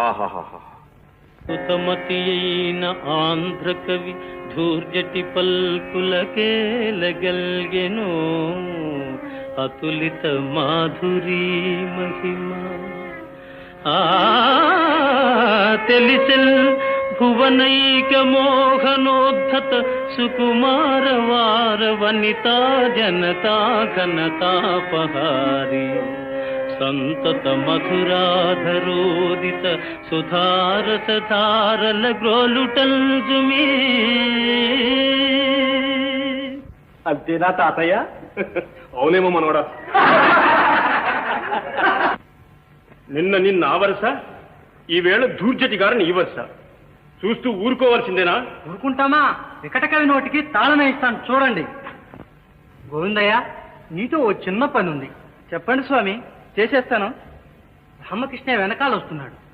ఆహాహాహా సుతమతి అయిన ఆంధ్ర కవి ధూర్జటి పల్కులకేలగల్గెను అతులిత మాధురీ మహిమ ఆ తెలిసెల్ భువనైక మోహనోద్ధత సుకుమార వార వనితా జనతా ఘనతాపహారి సంతత మధురాధరోదిత సుధారస ధారల గ్రోలుటల్జుమీ అంతేనా తాతయ్య? అవునేమో మనవడా. నిన్న నిన్న ఆ వరుస ఈవేళ దూర్జటి గారిని ఈ వరుస. చూస్తూ ఊరుకోవాల్సిందేనా? ఊరుకుంటామా? వికట కవి నోటికి తాళమే ఇస్తాను చూడండి. గోవిందయ్య నీతో ఓ చిన్న పని ఉంది చెప్పండి స్వామి. చేసేస్తాను. రామకృష్ణ వెనకాల వస్తున్నాడు.